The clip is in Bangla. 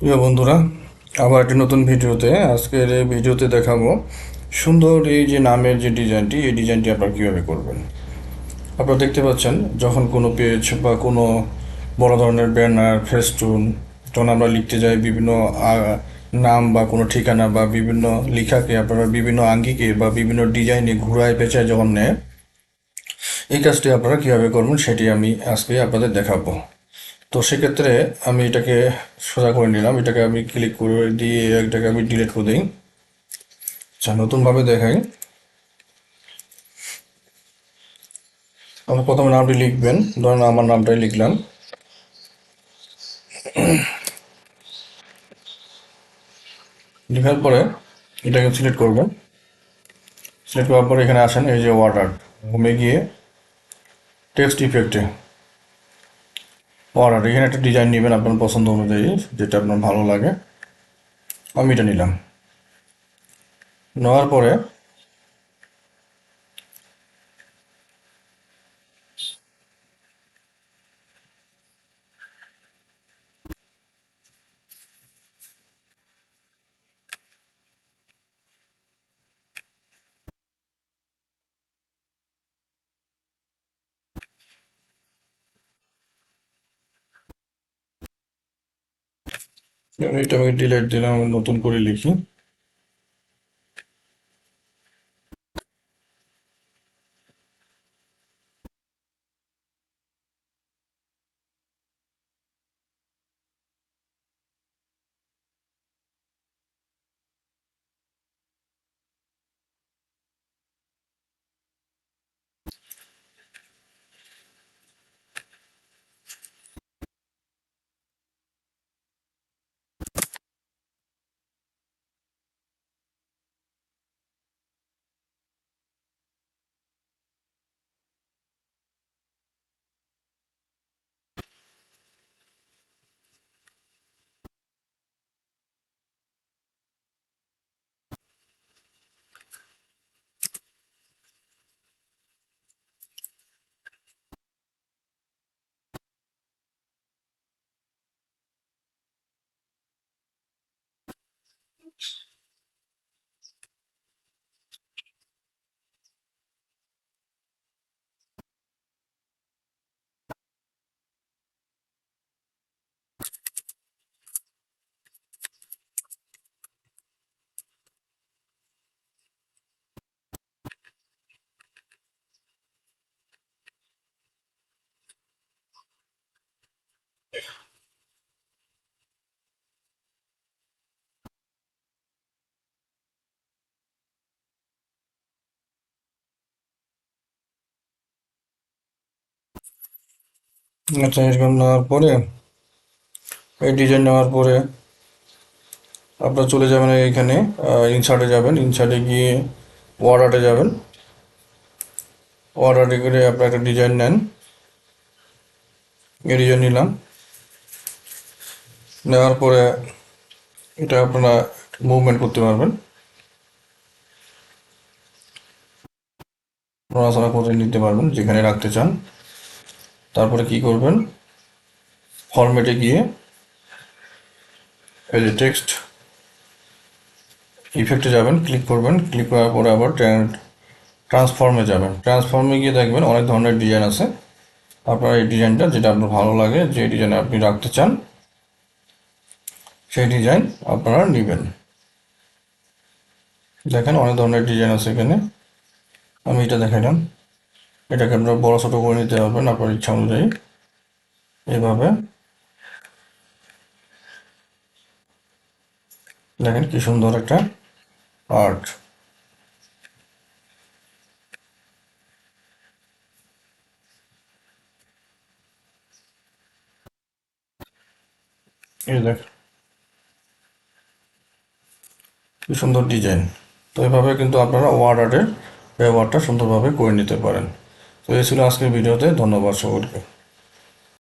প্রিয় বন্ধুরা, আবার একটি নতুন ভিডিওতে, আজকের এই ভিডিওতে দেখাবো সুন্দর এই যে নামের যে ডিজাইনটি, এই ডিজাইনটি আপনারা কীভাবে করবেন। আপনারা দেখতে পাচ্ছেন, যখন কোনো পেজ বা কোনো বড় ধরনের ব্যানার ফেস্টুন যখন আমরা লিখতে যাই বিভিন্ন নাম বা কোনো ঠিকানা বা বিভিন্ন লেখাকে, আপনারা বিভিন্ন আঙ্গিকে বা বিভিন্ন ডিজাইনে ঘুরায় পেঁচায় যখন নেয় এই কাজটি আপনারা কীভাবে করবেন সেটি আমি আজকে আপনাদের দেখাবো। তো সেক্ষেত্রে আমি এটাকে সোজা করে নিলাম। এটাকে আমি ক্লিক করে দিয়ে এটাকে আমি ডিলিট করে দিই। আচ্ছা নতুনভাবে দেখাই। আপনি প্রথমে নামটি লিখবেন। ধরেন আমার নামটাই লিখলাম। লেখার পরে এটাকে সিলেক্ট করবেন। সিলেক্ট করার পরে এখানে আসেন এই যে ওয়াটার হোমে গিয়ে টেক্সট ইফেক্টে অর্ডার এখানে একটা ডিজাইন নেবেন আপনার পছন্দ অনুযায়ী, যেটা আপনার ভালো লাগে। আমি এটা নিলাম। নেওয়ার পরে এটা আমি ডিলেট দিলাম নতুন করে লিখি। আচ্ছা এরকম নেওয়ার পরে, এই ডিজাইন নেওয়ার পরে আপনারা চলে যাবেন এখানে ইনসার্টে যাবেন ইনসার্টে গিয়ে ওয়ার্ডারে যাবেন। ওয়ার্ডারে করে আপনারা একটা ডিজাইন নেন। এই ডিজাইন নিলাম। নেওয়ার পরে এটা আপনারা মুভমেন্ট করতে পারবেন। নড়াচড়া করে নিতে পারবেন, যেখানে রাখতে চান। তারপরে কি করবেন? ফরম্যাটে গিয়ে এই যে টেক্সট ইফেক্টে যাবেন ক্লিক করবেন ক্লিক করার পরে আবার ট্রান্সফর্মে যাবেন। ট্রান্সফর্মে গিয়ে দেখবেন অনেক ধরনের ডিজাইন আছে। আপনার এই ডিজাইনটা যেটা আপনার ভালো লাগে, যে ডিজাইন আপনি রাখতে চান, সেই ডিজাইন আপনারা নেবেন। দেখেন অনেক ধরনের ডিজাইন আছে এখানে। আমি এটা দেখাইলাম। এটাকে আপনারা বড় ছোট করে নিতে পারবেন আপনার ইচ্ছা অনুযায়ী। এইভাবে। দেখেন কি সুন্দর একটা আর্ট। এই দেখ। কি সুন্দর ডিজাইন। তো এভাবে কিন্তু আপনারা ওয়ার্ড আর্টের ব্যবহারটা সুন্দরভাবে করে নিতে পারেন। তো এই ছিল আজকের ভিডিওতে ধন্যবাদ সকলকে।